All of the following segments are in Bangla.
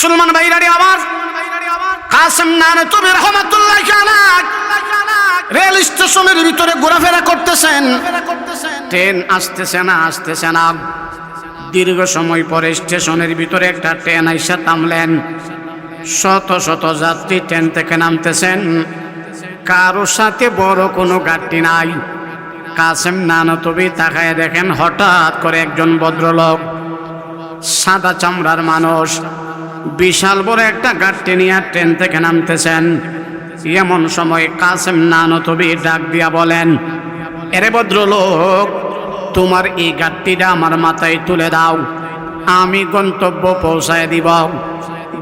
মুসলমান ভাইরারে আবার কাসেম নানে তুমি রহমাতুল্লাহ রেল স্টেশনের ভিতরে ঘোরাফেরা করতেছেন। ট্রেন আসতেছে না আসতেছে না। দীর্ঘ সময় পরে স্টেশনের ভিতরে একটা ট্রেন আইসা থামলেন। শত শত যাত্রী ট্রেন থেকে নামতেছেন। কারও সাথে বড় কোনো গাড়ি নাই। কাসেম নানতবি তাকায় দেখেন হঠাৎ করে একজন ভদ্রলোক, সাদা চামড়ার মানুষ। বিশাল বড় একটা গাড়ি নিয়ে ট্রেন থেকে নামতেছেন। এমন সময় কাসেম নানতবি ডাক দিয়া বলেন, এরে ভদ্রলোক, তোমার এই গাড়িটা আমার মাথায় তুলে দাও। আমি গন্তব্য পৌঁছায় দিব।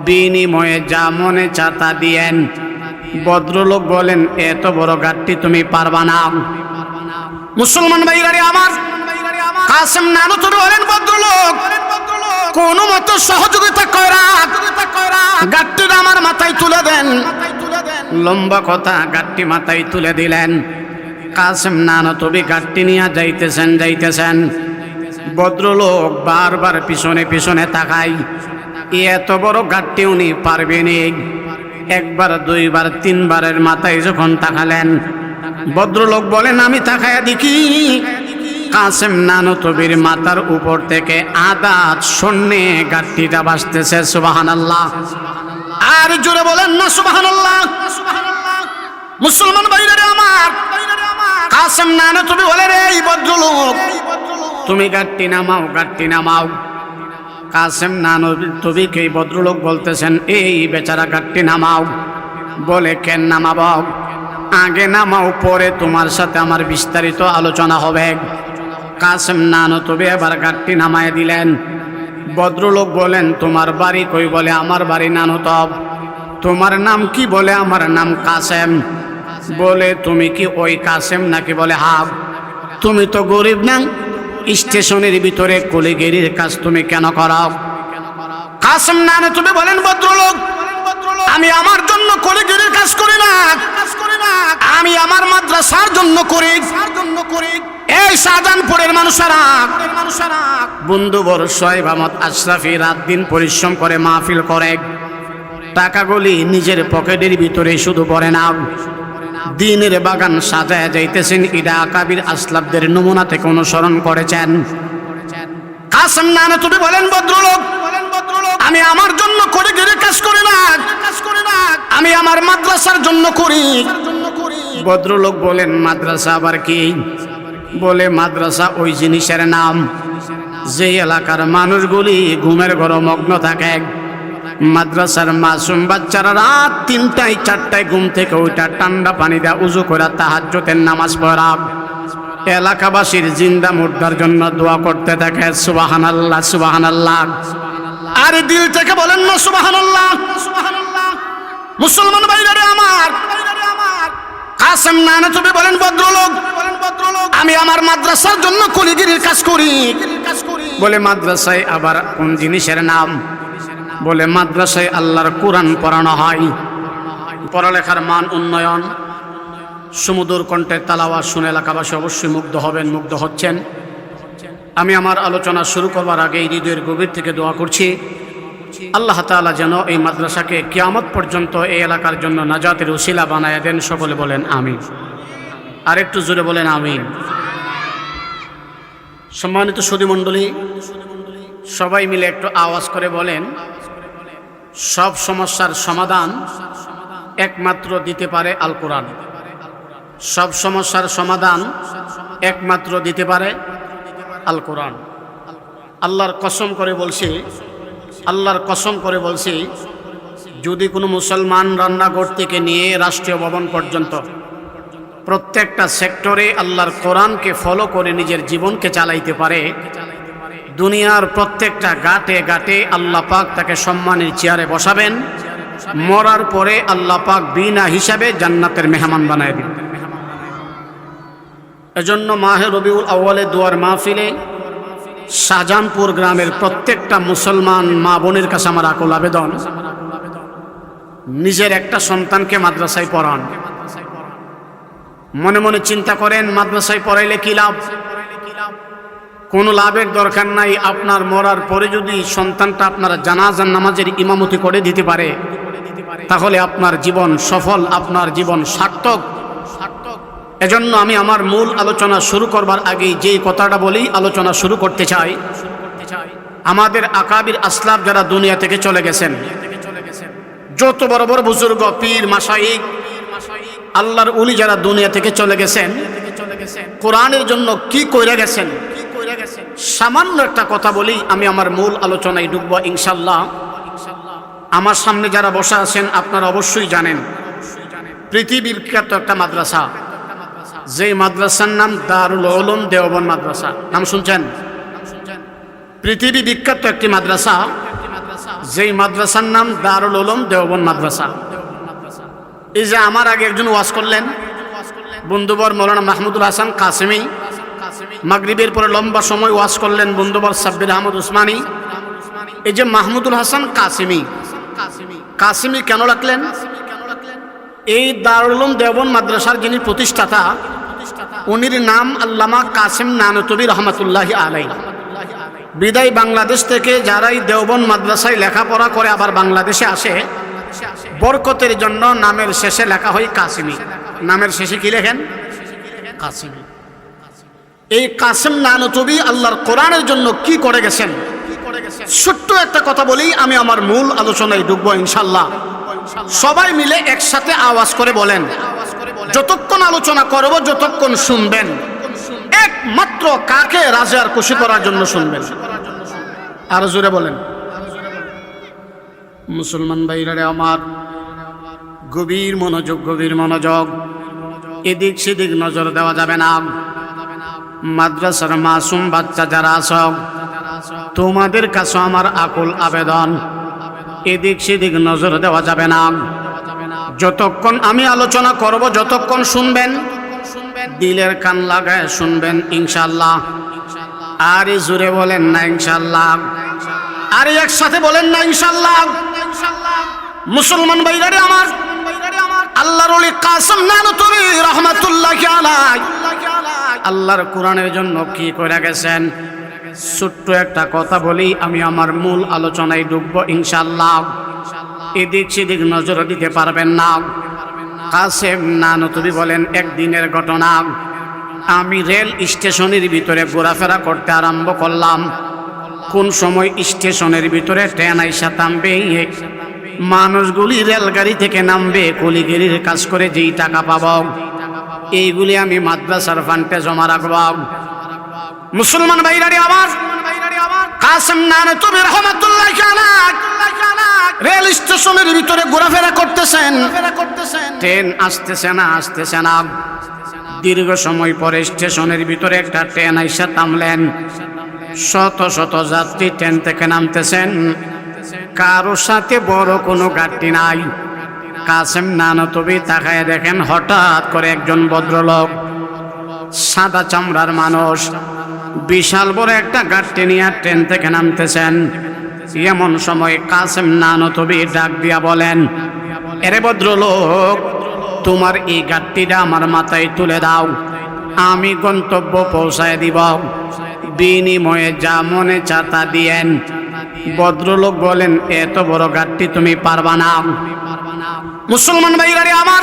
বিনিময়ে যা মনে চাতা দিয়েন। ভদ্রলোক বলেন, এত বড় গাড়ি তুমি পারবা না। মুসলমান ভাইরারে আমার, কাসেম নানু তুমি বলেন, ভদ্রলোক কোন মতো সহযোগিতা করা গাট্টিটা আমার মাথায় তুলে দেন। লম্বা কথা গাট্টি মাথায় তুলে দিলেন। কাসেম নানু, তবে গাট্টি নিয়ে যাইতেছেন যাইতেছেন। ভদ্রলোক বারবার পিছনে পিছনে তাকাই এত বড় গাট্টি উনি পারবেনি একবার, দুইবার, তিনবারের মাথায় যখন তাকালেন, ভদ্রলোক বলেন, আমি তাকায়া দেখি কাসেম নানো তবির মাথার উপর থেকে আদাত শূন্যে গাট্টিটা বাসতেছে সুবাহান আল্লাহ আর জোরে বলেন না সুবাহান আল্লাহ মুসলমান বাইরে আমার, কাসেম নানো তুমি বলে রে, এই ভদ্রলোক, তুমি গাট্টি নামাও গাট্টি নামাও। কাসেম নানো তবিকে এই ভদ্রলোক বলতেছেন, এই বেচারা গাট্টি নামাও। বলে, কেন নামাবাও আগে নামাও, পরে তোমার সাথে আমার বিস্তারিত আলোচনা হবে। কাসেম নানো, তবে এবার গাড়টি নামায় দিলেন। ভদ্রলোক বলেন, তোমার বাড়ি কই বলে? আমার বাড়ি নানতব তোমার নাম কি বলে? আমার নাম কাসেম। বলে, তুমি কি ওই কাসেম নাকি? বলে হাব তুমি তো গরিব না। স্টেশনের ভিতরে কলিগেরির কাজ তুমি কেন করাও কাসেম নানে তুমি বলেন, ভদ্রলোক, আমি আমার জন্য কলিগেরির কাজ করি না। আমি আমার মাদ্রাসার জন্য করি। এই শাহজাহানপুরের মানুষেরা বন্ধু বড় সোহেব আহমদ আশরাফি রাত দিন পরিশ্রম করে মাহফিল করে। টাকাগুলি নিজের পকেটের ভিতরে শুধু পড়ে না দিনের বাগান সাজায় যাইতেছেন ইডা আকাবির আসলাবদের নমুনা থেকে অনুসরণ করেছেন। কাসম নানে তুমি বলেন ভদ্রলোক। আমি আমার জন্য করে গেলে কাজ করি না। আমি আমার মাদ্রাসার জন্য করি। ভদ্রলোক বলেন মাদ্রাসা আবার কি? বলে মাদ্রাসা ওই জিনিসের নাম। যে এলাকার মানুষগুলি ঘুমের ঘর মগ্ন থাকে মাদ্রাসার মাসুম বাচ্চারা রাত তিনটায় চারটায় ঘুম থেকে ওইটা ঠান্ডা পানি দেওয়া উজু করে তাহাজ্যতের নামাজ পড়া। এলাকাবাসীর জিন্দা মুর্দার জন্য দোয়া করতে থাকে সুবাহান আল্লাহ সুবাহান আল্লাহ আর দিল থেকে বলেন না সুবাহান আল্লাহ মুসলমান ভাইরা আমার, কাসেম নানা তুমি বলেন ভদ্রলোক, আমি আমার মাদ্রাসার জন্য কলিগিরির কাজ করি। বলে, মাদ্রাসায় আবার কোন জিনিসের নাম? বলে, মাদ্রাসায় আল্লাহর কোরআন পড়ানো হয়। পড়ালেখার মান উন্নয়ন। সমুদ্র কণ্ঠের তালাওয়া শুনে এলাকাবাসী অবশ্যই মুগ্ধ হবেন, মুগ্ধ হচ্ছেন। আমি আমার আলোচনা শুরু করবার আগে হৃদয়ের গভীর থেকে দোয়া করছি। আল্লাহ তাআলা যেন এই মাদ্রাসাকে কিয়ামত পর্যন্ত এই এলাকার জন্য নাজাতের উশিলা বানায় দেন, সকলে বলেন আমিন। আর একটু জোরে বলেন আমিন। সম্মানিত সুদীমণ্ডলী সবাই মিলে একটু আওয়াজ করে বলেন, সব সমস্যার সমাধান একমাত্র দিতে পারে আল কোরআন সব সমস্যার সমাধান একমাত্র দিতে পারে আল কোরআন আল্লাহর কসম করে বলছি, আল্লাহর কসম করে বলছি, যদি কোনো মুসলমান রান্নাঘর থেকে নিয়ে রাষ্ট্রীয় ভবন পর্যন্ত প্রত্যেকটা সেক্টরে আল্লাহর কোরআনকে ফলো করে নিজের জীবনকে চালাইতে পারে, দুনিয়ার প্রত্যেকটা গাটে গাটে আল্লাহ পাক তাকে সম্মানের চেয়ারে বসাবেন, মরার পরে আল্লাহ পাক বিনা হিসাবে জান্নাতের মেহমান বানায় দিন এজন্য মাহে রবিউল আউ্বালে দুয়ার মাহফিলে শাহজাহানপুর গ্রামের প্রত্যেকটা মুসলমান মা বোনের কাছে আমার আকুল আবেদন। নিজের একটা সন্তানকে মাদ্রাসায় পড়ান। মনে মনে চিন্তা করেন, মাদ্রাসায় পড়াইলে কি লাভ? কোনো লাভের দরকার নাই, আপনার মরার পরে যদি সন্তানটা আপনার জানাজান নামাজের ইমামতি করে দিতে পারে, তাহলে আপনার জীবন সফল, আপনার জীবন সার্থক। এজন্য আমি আমার মূল আলোচনা শুরু করবার আগেই যেই কথাটা বলি, আলোচনা শুরু করতে চাই। আমাদের আকাবির আসলাফ যারা দুনিয়া থেকে চলে গেছেন, যত বড় বড় বুজুর্গ, পীর মাসাইক আল্লাহর উলি যারা দুনিয়া থেকে চলে গেছেন, কোরআনের জন্য কি কইরা গেছেন? সামান্য একটা কথা বলি, আমি আমার মূল আলোচনায় ঢুকবো ইনশাল্লাহ আমার সামনে যারা বসে আছেন, আপনারা অবশ্যই জানেন, পৃথিবীর একটা মাদ্রাসা। যে মাদ্রাসার নাম দারুল ওলম দেওবন মাদ্রাসা। নাম শুনছেন? পৃথিবী বিখ্যাত একটি মাদ্রাসা, যেই মাদ্রাসার নাম দারুল ওলম দেওবন মাদ্রাসা। এই যে আমার আগে একজন ওয়াজ করলেন, বন্ধুবর মৌলানা মাহমুদুল হাসান কাসেমি। মাগরিবের পরে লম্বা সময় ওয়াজ করলেন বন্ধুবর সাব্বির আহমদ উসমানী। এই যে মাহমুদুল হাসান কাসেমি। কাসেমি কেন রাখলেন? এই দারুলুম দেওবন মাদ্রাসার যিনি প্রতিষ্ঠাতা উনির নাম আল্লামা কাসেম নানতবি রহমতুল্লাহ আলাই বিদায় বাংলাদেশ থেকে যারাই দেওবন মাদ্রাসায় লেখাপড়া করে আবার বাংলাদেশে আসে, বরকতের জন্য নামের শেষে লেখা হয় কাসিমি। নামের শেষে কি লেখেন? কাসিমি। এই কাসেম নানতবি আল্লাহর কোরআনের জন্য কি করে গেছেন? ছোট্ট একটা কথা বলি আমি আমার মূল আলোচনায় ঢুকবো ইনশাল্লাহ সবাই মিলে একসাথে আওয়াজ করে বলেন। যতক্ষণ আলোচনা করব যতক্ষণ শুনবেন। একমাত্র কাকে রাজার খুশি করার জন্য শুনবেন? আর জোরে বলেন। মুসলমান ভাইরারে আমার গভীর মনোযোগ গভীর মনোযোগ। এদিক সেদিক নজর দেওয়া যাবে না। মাদ্রাসার মাসুম বাচ্চা যারা আস তোমাদের কাছে আমার আকুল আবেদন। এদিক সেদিক নজর দেওয়া যাবে না। যতক্ষণ আমি আলোচনা করব, যতক্ষণ শুনবেন, দিলের কান লাগায় শুনবেন ইনশাল্লাহ আরে জুড়ে বলেন না ইনশাল্লাহ আরে একসাথে বলেন না ইনশাল্লাহ মুসলমান ভাইরারে আমার, আল্লাহর ওলি রহমাতুল্লাহ আল্লাহর কোরআনের জন্য কি করে গেছেন? ছোট্ট একটা কথা বলি, আমি আমার মূল আলোচনায় ঢুকবো ইনশাল্লাহ এদিক সেদিক নজর দিতে পারবেন না। কাসেম নানু তুমি বলেন, একদিনের ঘটনা। আমি রেল স্টেশনের ভিতরে ঘোরাফেরা করতে আরম্ভ করলাম। কোন সময় স্টেশনের ভিতরে ট্রেন আইসা থামবে, মানুষগুলি রেলগাড়ি থেকে নামবে, কলিগিরির কাজ করে যেই টাকা পাব, এইগুলি আমি মাদ্রাসার ফান্ডে জমা রাখব। মুসলমান ভাইরারি আবার কাসেম নানে তুমি রহমতুল্লাহ রেল স্টেশনের ভিতরে ঘোরাফেরা করতেছেন। ট্রেন আসতেছে না আসতেছে না। দীর্ঘ সময় পরে স্টেশনের ভিতরে একটা ট্রেন আইসা থামলেন। শত শত যাত্রী ট্রেন থেকে নামতেছেন। কারোর সাথে বড় কোনো গাড়ি নাই। কাসেম নানো তবে তাকায় দেখেন হঠাৎ করে একজন ভদ্রলোক। সাদা চামড়ার মানুষ। বিশাল বড় একটা গাড়ি নিয়ে ট্রেন থেকে নামতেছেন। এমন সময় কাসেম নানো তবে ডাক দিয়া বলেন, এরে ভদ্রলোক, তোমার এই গাড়িটা আমার মাথায় তুলে দাও। আমি গন্তব্য পৌঁছায় দিব। বিনিময়ে যা মনে চাতা দিয়েন। ভদ্রলোক বলেন, এত বড় গাড়ি তুমি পারবা না। মুসলমান ভাইরারে আমার,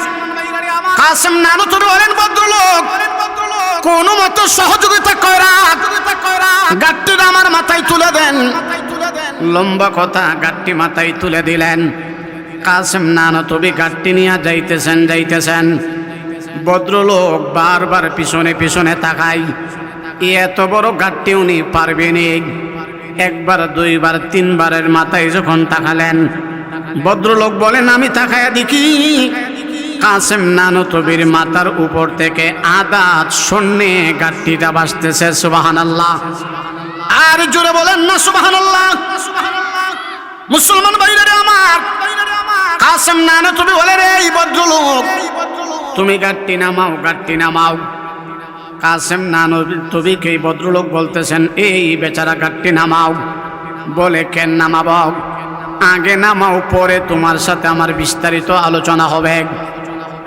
কাসেম নানু তুমি বলেন, ভদ্রলোক কোনো মতো সহযোগিতা করা লম্বা কথা গাড়ি মাথায় তুলে দিলেন। কাসেম নানা তবে গাড়ি নিয়ে যাইতেছেন যাইতেছেন। ভদ্রলোক বারবার পিছনে পিছনে তাকাই এত বড় গাড়ি উনি পারবেন একবার, দুইবার, তিনবারের মাথায় যখন তাকালেন, ভদ্রলোক বলেন, আমি তাকায়া দেখি। কাসেম নানো তবির মাথার উপর থেকে আদাত শূন্যে গাড়িটা বাসতেছে সুবাহান আল্লাহ আর জোরে বলেন না সুবাহান মুসলমান বাইরে আমার, কাসেম নানো তুমি বলে রে, এই ভদ্রলোক। তুমি গাড়ি নামাও গাড়ি নামাও। কাসেম নানো তবিকে ভদ্রলোক বলতেছেন, এই বেচারা গাড়ি নামাও। বলে, কেন নামাবাও আগে নামাও, পরে তোমার সাথে আমার বিস্তারিত আলোচনা হবে।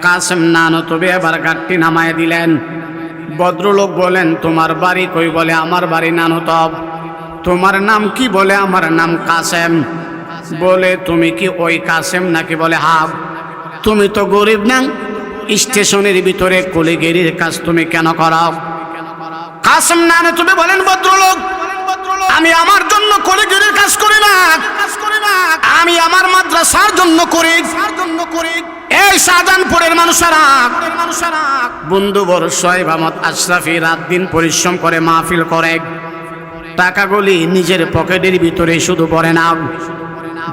কাসেম নানো তবে এবার গাড়ি নামায় দিলেন। ভদ্রলোক বলেন, তোমার বাড়ি কই বলে? আমার বাড়ি নানতব তোমার নাম কি বলে? আমার নাম কাসেম। বলে, তুমি কি ওই কাসেম নাকি? বলে হাব তুমি তো গরিব না স্টেশনের ভিতরে কলিগেরির কাজ তুমি কেন করাও? কাসেম নানে তুমি বলেন, ভদ্রলোক আমি আমার জন্য কলিগেরির কাজ করি না। আমি আমার মাদ্রাসার জন্য করি। এই শাহজাহানপুরের মানুষেরা। বন্ধু বড় সোহেব আহমদ আশরাফি রাত দিন পরিশ্রম করে মাহফিল করে। টাকাগুলি নিজের পকেটের ভিতরে শুধু পড়ে না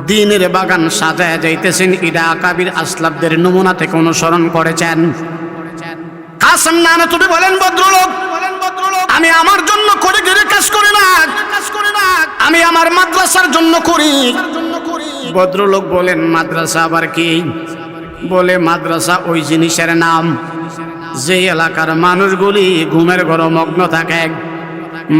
দিনের বাগান সাজায় যাইতেছেন ইডা আকাবির আসলাবদের নমুনা থেকে অনুসরণ করেছেন। কাসম নানা তুমি বলেন ভদ্রলোক। আমি আমার জন্য করে গেলে কাজ করি না। আমি আমার মাদ্রাসার জন্য করি। ভদ্রলোক বলেন মাদ্রাসা আবার কি? বলে মাদ্রাসা ওই জিনিসের নাম। যে এলাকার মানুষগুলি ঘুমের ঘর মগ্ন থাকে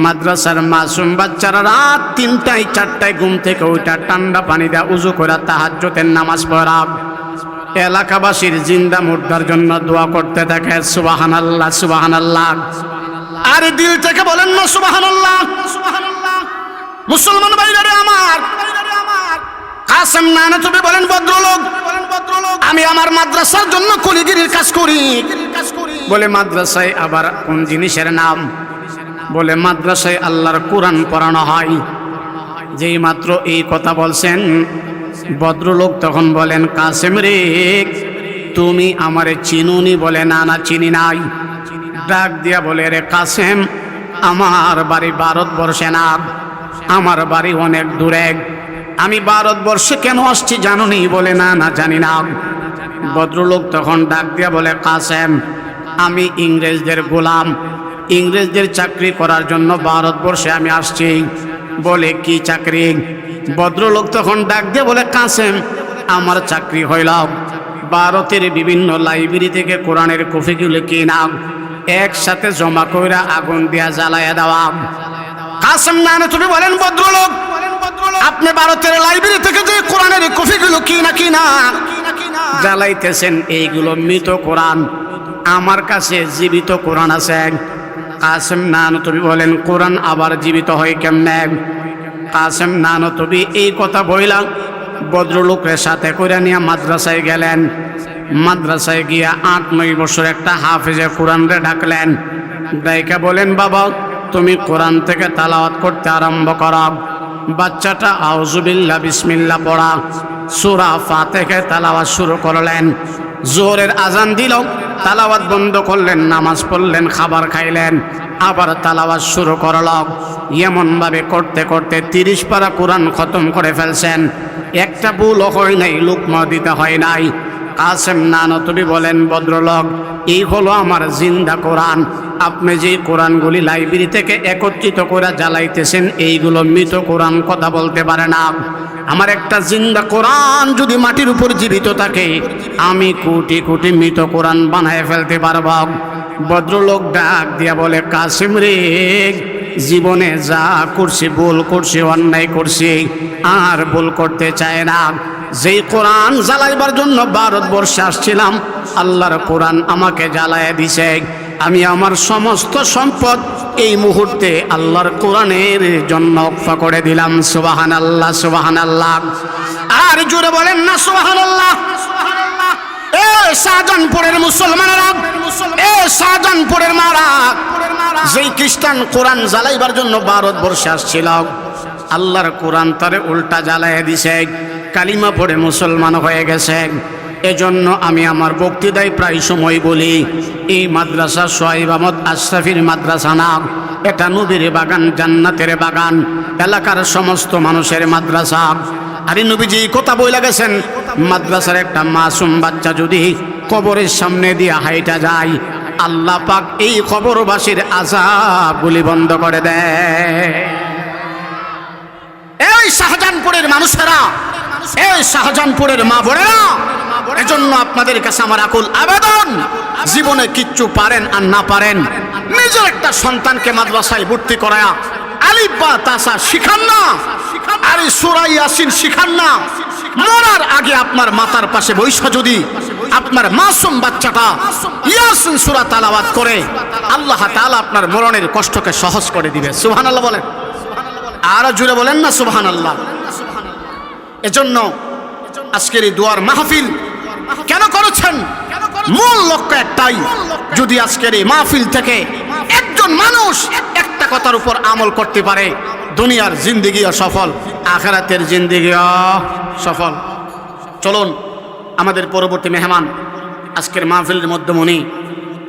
মাদ্রাসার মাসুম বাচ্চারা রাত তিনটায় চারটায় ঘুম থেকে ওইটা ঠান্ডা পানি দেওয়া উজু করে তাহাজ্জতের নামাজ পড়া। এলাকাবাসীর জিন্দা মুর্দার জন্য দোয়া করতে থাকে সুবাহান আল্লাহ সুবাহান আল্লাহ আর দিল থেকে বলেন না সুবাহান আল্লাহ মুসলমান বাইরে আমার। কাসেম নানা, তুমি বলেন ভদ্রলোক। আমি আমার মাদ্রাসার জন্য কলিগিরির কাজ করি। বলে, মাদ্রাসায় আবার কোন জিনিসের নাম? বলে, মাদ্রাসায় আল্লাহর কোরআন পড়ানো হয়। যেই মাত্র এই কথা বলছেন, ভদ্রলোক তখন বলেন, কাসেম রে, তুমি আমারে চিনুনি বলে, না না, চিনি নাই। ডাক দিয়া বলে, রে কাসেম, আমার বাড়ি ভারতবর্ষে না। আমার বাড়ি অনেক দূরে। আমি ভারতবর্ষে কেন আসছি জানো জানুনি? বলে, না না, জানি না। ভদ্রলোক তখন ডাক দিয়া বলে, কাসেম, আমি ইংরেজদের গোলাম। ইংরেজদের চাকরি করার জন্য ভারতবর্ষে আমি আসছি। বলে, কি চাকরি? ভদ্রলোক তখন ডাক দিয়ে বলে, কাসেম, আমার চাকরি হইলাম ভারতের বিভিন্ন লাইব্রেরি থেকে কোরআনের কফিগুলো কিনাম একসাথে জমা কইরা আগুন দিয়া জ্বালাইয়া দেওয়া। কাসেম না তুমি বলেন ভদ্রলোক, আপনি ভারতের লাইব্রেরি থেকে যে কোরআনের কফিগুলো কি না জ্বালাইতেছেন, এইগুলো মৃত কোরআন। আমার কাছে জীবিত কোরআন আছে। কাসেম নানো তুমি বলেন, কোরআন আবার জীবিত হয় কেমনে? কাসেম নানো তুমি এই কথা বইলাম ভদ্রলোকের সাথে করে নিয়ে মাদ্রাসায় গেলেন। মাদ্রাসায় গিয়া আট, নয় বছর একটা হাফেজে কোরআনরে ডাকলেন। ডাইকা বলেন, বাবা, তুমি কোরআন থেকে তালাওয়াত করতে আরম্ভ করা। বাচ্চাটা আউজুবিল্লা বিসমিল্লা পড়া। সুরা ফাতেকে তালাওয়াত শুরু করলেন। জোরের আজান দিল, তালাওয়াত বন্ধ করলেন, নামাজ পড়লেন, খাবার খাইলেন। আবার তালাওয়াত শুরু করল। এমনভাবে করতে করতে তিরিশ পারা কোরআন খতম করে ফেলছেন। একটা ভুল হয় নাই লুকমা দিতে হয় নাই। কাসেম নানতবি বলেন, ভদ্রলোক, এই হলো আমার জিন্দা কোরআন। আপনি যে কোরআনগুলি লাইব্রেরি থেকে একত্রিত করে জ্বালাইতেছেন, এইগুলো মৃত কোরআন কথা বলতে পারে না। আমার একটা জিন্দা কোরআন যদি মাটির উপর জীবিত থাকে, আমি কোটি কোটি মৃত কোরআন বানায় ফেলতে পারব। ভদ্রলোক ডাক দিয়া বলে, কাসিম রে, জীবনে যা করছি, ভুল করছি, অন্যায় করছি, আর ভুল করতে চায় না। যেই কোরআন জ্বালাইবার জন্য ভারতবর্ষে আসছিলাম, আল্লাহর কোরআন আমাকে জ্বালায় দিছে। আমি আমার সমস্ত সম্পদ এই মুহূর্তে আল্লাহর কোরআনের জন্য অফা করে দিলাম। সুবাহান আল্লাহ সুবাহান আল্লাহ আর জুড়ে বলেন না সুবাহান আল্লাহ শাহজাহানপুরের মুসলমানেরা, এ শাহজাহানপুরের মারা, যেই খ্রিস্টান কোরআন জ্বালাইবার জন্য ভারতবর্ষে আসছিল, আল্লাহর কোরআন তারে উল্টা জ্বালাইয়া দিছে। কালিমা পড়ে মুসলমান হয়ে গেছে। এজন্য আমি আমার বক্তৃতায় প্রায় সময় বলি, এই মাদ্রাসা সোহাইব আহমদ আশরাফির মাদ্রাসা না। এটা নবীর বাগান, জান্নাতের বাগান, এলাকার সমস্ত মানুষের মাদ্রাসা। আরে নবীজি কথা বইলা গেছেন, মাদ্রাসার একটা মাসুম বাচ্চা যদি কবরের সামনে দিয়ে হাইটা যায়, আল্লাহ পাক এই খবরবাসীর আজাবগুলি বন্ধ করে দেয়। এই শাহজাহানপুরের মানুষেরা এই শাহজাহানপুরের মা বোনেরা, এজন্য আপনাদের কাছে আমার আকুল আবেদন। জীবনে কিচ্ছু পারেন আর না পারেন। নিজের একটা সন্তানকে মাদ্রাসায় ভর্তি করায়া আলিফ বা তাসা শিখান না, আরে সুরাই ইয়াসিন শিখান না। মরার আগে আপনার মাতার পাশে বৈশা যদি আপনার মাসুম বাচ্চাটা ইয়াসিন সূরা তালাওয়াত করে, আল্লাহ তাআলা আপনার মরণের কষ্টকে সহজ করে দিবে। সুবহানাল্লাহ বলেন। আরও জুড়ে বলেন না সুবহানাল্লাহ। এজন্য আজকের এই দুয়ার মাহফিল কেন করেছেন? মূল লক্ষ্য একটাই, যদি আজকের এই মাহফিল থেকে একজন মানুষ একটা কথার উপর আমল করতে পারে, দুনিয়ার জিন্দিগিও সফল, আখেরাতের জিন্দিগিও সফল। চলুন, আমাদের পরবর্তী মেহমান আজকের মাহফিলের মধ্যমণি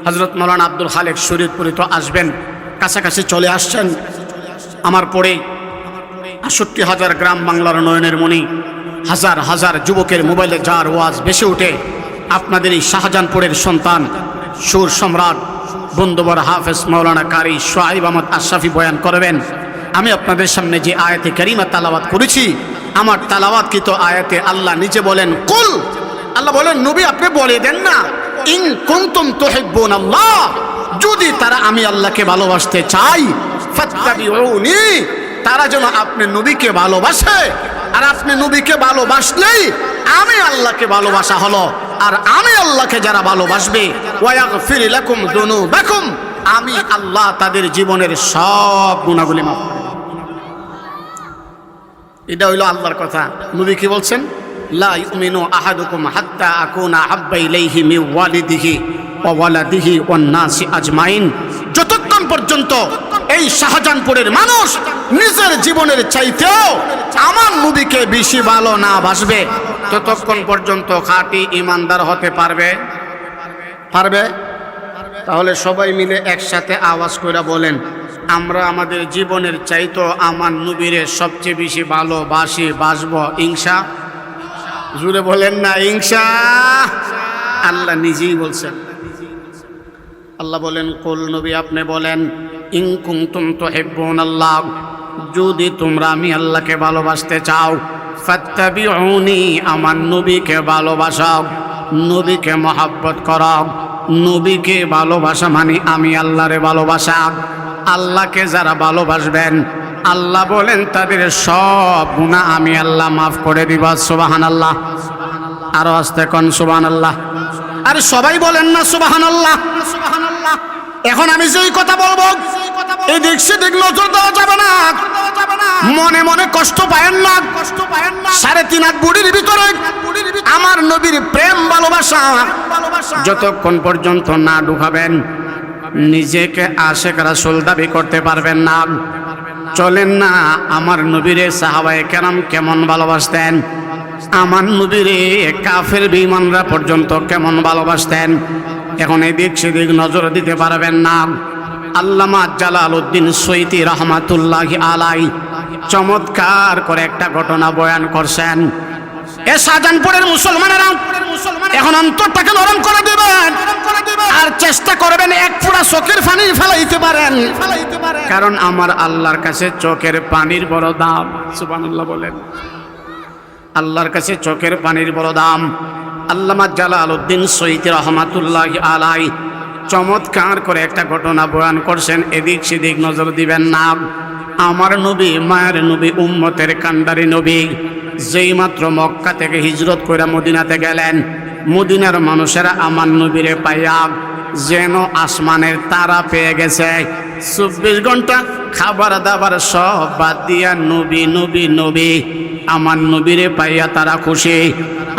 হজরত মৌলানা আব্দুল খালেক শরীরপুরি তো আসবেন, কাছাকাছি চলে আসছেন। আমার পরে আষট্টি হাজার গ্রাম বাংলার নয়নের মণি, হাজার হাজার যুবকের মোবাইলে যার ওয়াজ বেশি উঠে আপনাদের এই শাহজাহানপুরের সন্তান, সুর সম্রাট বন্ধুবর হাফেজ মৌলানা কারি সোহাইব আহমদ আশরাফি বয়ান করবেন। আমি আপনাদের সামনে যে আয়াতে কারিমা তালাবাত করেছি, আমার তালাবাতকৃত আয়াতে আল্লাহ নিজে বলেন, কুল। আল্লাহ বলেন, নবী, আপনি বলে দেন না, ইন কুনতুম তুহিব্বুন আল্লাহ। যদি তারা আমি আল্লাহকে ভালোবাসতে চাই, ফাত্তাবিউনি। তারা যেন আপনি নবীকে ভালোবাসে। আর আপনি নবীকে ভালোবাসলেই আমি আল্লাহকে ভালোবাসা হলো। আর আমি আল্লাহকে যারা ভালোবাসবে আমি আল্লাহ তাদের জীবনের সব গুণাগুলি মাফ এটা হইল আল্লাহর কথা। নবী কি বলছেন? লা নাসি আজমাইন। যতক্ষণ পর্যন্ত এই শাহজাহানপুরের মানুষ নিজের জীবনের চাইতেও আমার নবীকে বেশি ভালো না ভাসবে। ততক্ষণ পর্যন্ত খাঁটি ইমানদার হতে পারবে? পারবে? তাহলে সবাই মিলে একসাথে আওয়াজ করে বলেন, আমরা আমাদের জীবনের চাইতো আমার নবীরে সবচেয়ে বেশি ভালোবাসি বাসব ইংসা জুড়ে বলেন না ইংসা আল্লাহ নিজেই বলছেন। আল্লাহ বলেন, কুল নবী আপনি বলেন ইনকুম তুম হেব্বন আল্লাহ যদি তোমরা আমি আল্লাহকে ভালোবাসতে চাও, ফাত্তাবিউনি আমার নবীকে ভালোবাসাও, নবীকে মহাব্বত করাও। নবীকে ভালোবাসা মানে আমি আল্লাহরে ভালোবাসা। আল্লাহকে যারা ভালোবাসবেন, আল্লাহ বলেন তাদের সব গুণা আমি আল্লাহ মাফ করে দিব। সুবাহান আল্লাহ আরও আসতে কন সুবাহান আল্লাহ আরে সবাই বলেন না সুবাহান আল্লাহ এখন আমি যেই কথা বলব এদিক সেদিক নজর দেওয়া যাবে না। মনে মনে কষ্ট পায়েন না। কষ্ট পায়েন না সাড়ে তিন হাত বুড়ির ভিতরে আমার নবীর প্রেম ভালোবাসা। যতক্ষণ পর্যন্ত না ঢুকাবেন, নিজেকে আশেক রাসুল দাবি করতে পারবেন না। চলেন না, আমার নবীরে সাহাবায়ে কেরাম কেমন ভালোবাসতেন? আমার নবীরে কাফের বিমানরা পর্যন্ত কেমন ভালোবাসতেন? এখন এদিক সেদিক নজর দিতে পারবেন না। আল্লামা জালাল উদ্দিন সৈতি রহমাতুল্লাহ আলাই চমৎকার করে একটা ঘটনা বয়ান করছেন। এ শাহজাহানপুরের মুসলমানেরা এখন অন্তরটাকে নরম করে দিবেন আর চেষ্টা করবেন এক ফোঁটা চোখের পানি ফেলাইতে পারেন। কারণ আমার আল্লাহর কাছে চোখের পানির বড় দাম, সুবহানাল্লাহ বলেন। আল্লাহর কাছে চোখের পানির বড় দাম। আল্লামা জালাল উদ্দিন সৈয়দ রহমাতুল্লাহ আলাই চমৎকার করে একটা ঘটনা বয়ান করছেন। এদিক সেদিক নজর দিবেন না। আমার নবী, মায়ের নবী, উম্মতের কান্ডারি নবী, যেই মাত্র মক্কা থেকে হিজরত করে মদিনাতে গেলেন, মদিনার মানুষেরা আমার নবীরে পাইয়া যেন আসমানের তারা পেয়ে গেছে। চব্বিশ ঘণ্টা খাবার দাবার সব বাদ দিয়া নবী নবী নবী, আমার নবীরে পাইয়া তারা খুশি।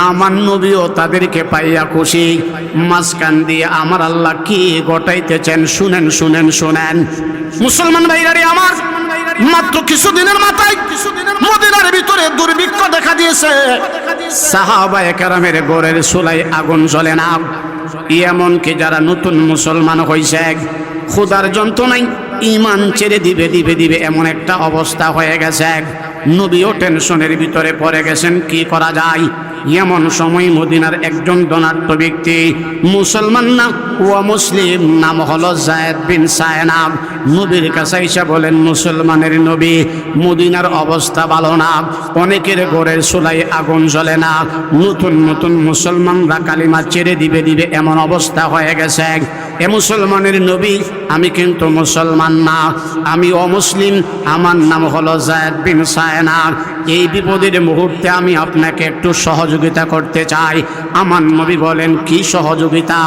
আমার নবীও তাদেরকে পাইয়া খুশি। মাঝখান দিয়ে আমার আল্লাহ কি গটাইতেছেন শুনেন শুনেন শুনেন। মুসলমান ভাইরারে আমার, মাত্র কিছুদিনের মাথায় মদিনার ভিতরে দুর্ভিক্ষ দেখা দিয়েছে। সাহাবায়ে কেরামের গোরের চুলাই আগুন জ্বলে না। এমনকি যারা নতুন মুসলমান হয়েছে ক্ষুদার যন্ত্রণাই ইমান ছেড়ে দিবে দিবে দিবে এমন একটা অবস্থা হয়ে গেছে। নবীও টেনশনের ভিতরে পড়ে গেছেন, কি করা যায়? এমন সময় মদিনার একজন ধনাঢ্য ব্যক্তি, মুসলমান না, ও মুসলিম, নাম হলো জায়দ বিন সায়নাব। নবীর কাছে এসে বলেন, মুসলমানের নবী, মদিনার অবস্থা ভালো না, অনেকের ঘরের সোলাই আগুন জ্বলে না, নতুন নতুন মুসলমানরা কালিমা ছেড়ে দিবে দিবে এমন অবস্থা হয়ে গেছে। এ মুসলমানের নবী, আমি কিন্তু মুসলমান না। আমি অমুসলিম, আমার নাম হলো জায়দ বিন সায়না। এই বিপদের মুহূর্তে আমি আপনাকে একটু সহযোগিতা করতে চাই। আমার নবী বলেন, কি সহযোগিতা?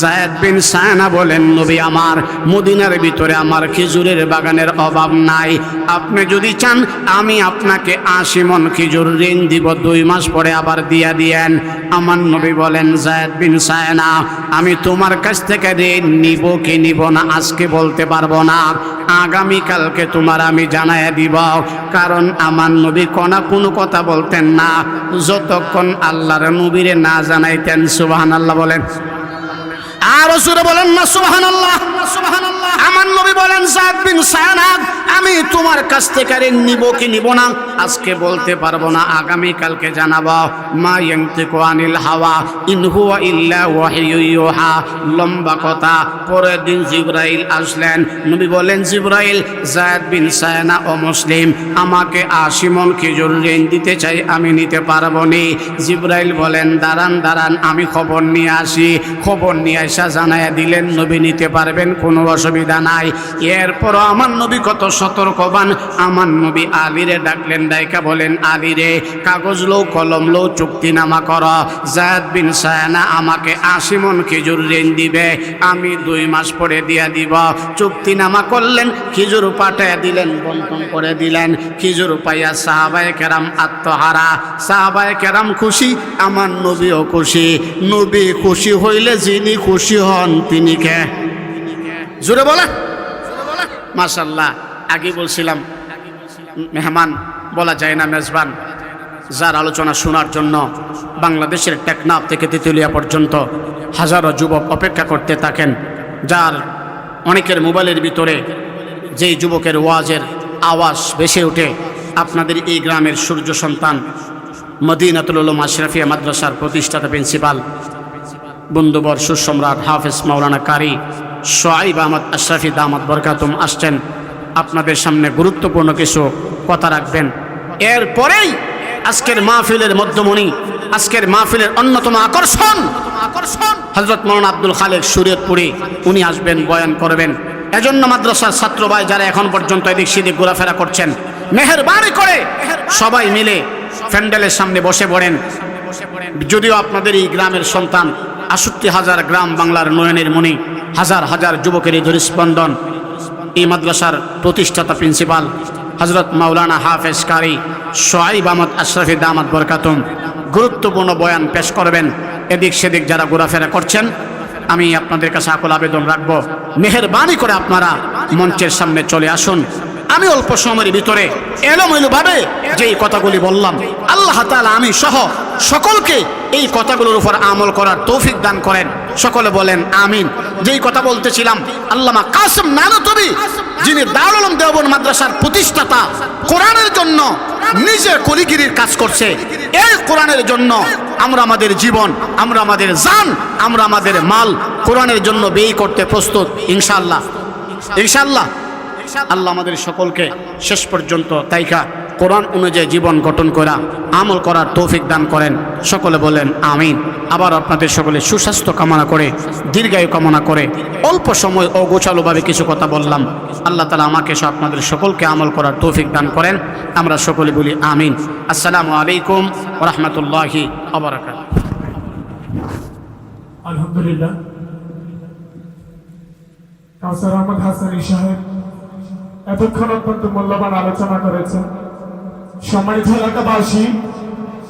জায়দ বিন সায়না বলেন, নবী আমার, মদিনার ভিতরে আমার খেজুরের বাগানের অভাব নাই। আপনি যদি চান, আমি আপনাকে আশি মন খেজুর ঋণ দিব, দুই মাস পরে আবার দিয়া দিয়েন। আমার নবী বলেন, জায়দ বিন সায়না, আমি তোমার কাছ থেকে ঋণ নিব কি নিব না, আজকে বলতে পারব না। আগামীকালকে তোমার আমি জানাই দিব। কারণ আমার নবী কোনা কোনো কথা বলতেন না। যতক্ষণ আল্লাহর নবীরে না জানাইতেন সুবাহান আল্লাহ বলেন। আর সুরে বলেন না সুবাহান আল্লাহ আমার নবী বলেন, সাদ বিন সায়ানাদ, আমি তোমার কাছ থেকে ঋণ নিব কি নিব না? আজকে বলতে পারব না, আগামী কালকে জানাব, মা ইয়ান্তিকু আনিল হাওয়া, ইন হুয়া ইল্লা ওয়াহিয়ু ইউহা। লম্বা কথা, পরের দিন জিব্রাইল আসলেন। নবী বলেন, জিব্রাইল জায়দ বিন সায়ানা ও মুসলিম, আমাকে আশি মন খেজুর ঋণ দিতে চাই, আমি নিতে পারব নি। জিব্রাইল বলেন, দাঁড়ান দাঁড়ান, আমি খবর নিয়ে আসি। খবর নিয়ে আসা জানাইয়া দিলেন, নবী নিতে পারবেন, কোনো অসুবিধা নাই। এরপরও আমার নবী কত সতর্কবান। আমার নবী আলিরে ডাকলেন, ডাইকা বলেন, আলিরে, কাগজ লো কলম লো চুক্তিনামা কর। জায়দ বিন সায়ানা আমাকে আশি মন খেজুর ঋণ দিবে, আমি দুই মাস পরে দিয়া দিব। চুক্তিনামা করলেন, খেজুর পাঠাইয়া দিলেন বন্টন করে দিলেন। খেজুর পাইয়া সাহাবায় কেরাম আত্মহারা। সাহাবায় কেরাম খুশি, আমার নবীও খুশি। নবী খুশি হইলে যিনি খুশি হন, তিনি কে? জোরে বলে। মাশাল্লাহ, আগে বলছিলাম, মেহমান, বলা যায় না মেজবান। যার আলোচনা শোনার জন্য বাংলাদেশের টেকনাফ থেকে তেতুলিয়া পর্যন্ত হাজারো যুবক অপেক্ষা করতে থাকেন, যার অনেকের মোবাইলের ভিতরে যেই যুবকের ওয়াজের আওয়াজ ভেসে ওঠে, আপনাদের এই গ্রামের সূর্য সন্তান, মদিনাতুল উলুম আশরাফিয়া মাদ্রাসার প্রতিষ্ঠাতা প্রিন্সিপাল, বন্ধুবর সুসম্রাট হাফেজ মাওলানা কারি সোয়াইব আহমদ আশরাফি দামাদ বরকাতুম আসছেন। আপনাদের সামনে গুরুত্বপূর্ণ কিছু কথা রাখবেন। এরপরেই আজকের মাহফিলের মধ্যমণি, আজকের মাহফিলের অন্যতম আকর্ষণ আকর্ষণ হজরত মৌলানা আব্দুল খালেক সুরিয়তপুরি উনি আসবেন, বয়ান করবেন। এজন্য মাদ্রাসার ছাত্র ভাই যারা এখন পর্যন্ত এদিক সেদিক ঘোরাফেরা করছেন, মেহরবানি করে সবাই মিলে ফ্যান্ডেলের সামনে বসে পড়েন। যদিও আপনাদের এই গ্রামের সন্তান, আষট্টি হাজার গ্রাম বাংলার নয়নের মণি হাজার হাজার যুবকের এই এই মাদ্রাসার প্রতিষ্ঠাতা প্রিন্সিপাল হজরত মাওলানা হাফেজ কারি সোয়াইব আহমদ আশরাফি দামাদ বরকাতুম গুরুত্বপূর্ণ বয়ান পেশ করবেন। এদিক সেদিক যারা ঘোরাফেরা করছেন, আমি আপনাদের কাছে আকল আবেদন রাখব। মেহরবানি করে আপনারা মঞ্চের সামনে চলে আসুন। আমি অল্প সময়ের ভিতরে এলোমেলো ভাবে যে এই কথাগুলি বললাম, আল্লাহ তাআলা আমি সহ সকলকে এই কথাগুলোর উপর আমল করার তৌফিক দান করেন। সকলে বলেন আমিন। যেই কথা বলতেছিলাম, আল্লামা কাসম নানতবি, যিনি দারুল উলুম দেওবন্দ মাদ্রাসার প্রতিষ্ঠাতা, কোরআনের জন্য নিজে কলিগিরির কাজ করছে, এই কোরআনের জন্য আমরা আমাদের জীবন, আমরা আমাদের জান, আমরা আমাদের মাল কোরআনের জন্য ব্যয় করতে প্রস্তুত, ইনশাআল্লাহ। ইনশাআল্লাহ। আল্লাহ আমাদের সকলকে শেষ পর্যন্ত তাইকা কোরআন অনুযায়ী জীবন গঠন করা আমল করার তৌফিক দান করেন। সকলে বলেন আমিন। আবার আপনাদের সকলে সুস্বাস্থ্য কামনা করে, দীর্ঘায়ু কামনা করে, অল্প সময় অগোছালোভাবে কিছু কথা বললাম। আল্লাহ তালা আমাকে সব আপনাদের সকলকে আমল করার তৌফিক দান করেন। আমরা সকলে বলি আমিন। আসসালামু আলাইকুম রহমতুল্লাহি আলহামদুলিল্লাহ। কাউসার আহমদ হাসানি সাহেব এতক্ষণ অত্যন্ত মূল্যবান আলোচনা করেছেন। সম্মানিত এলাকাবাসী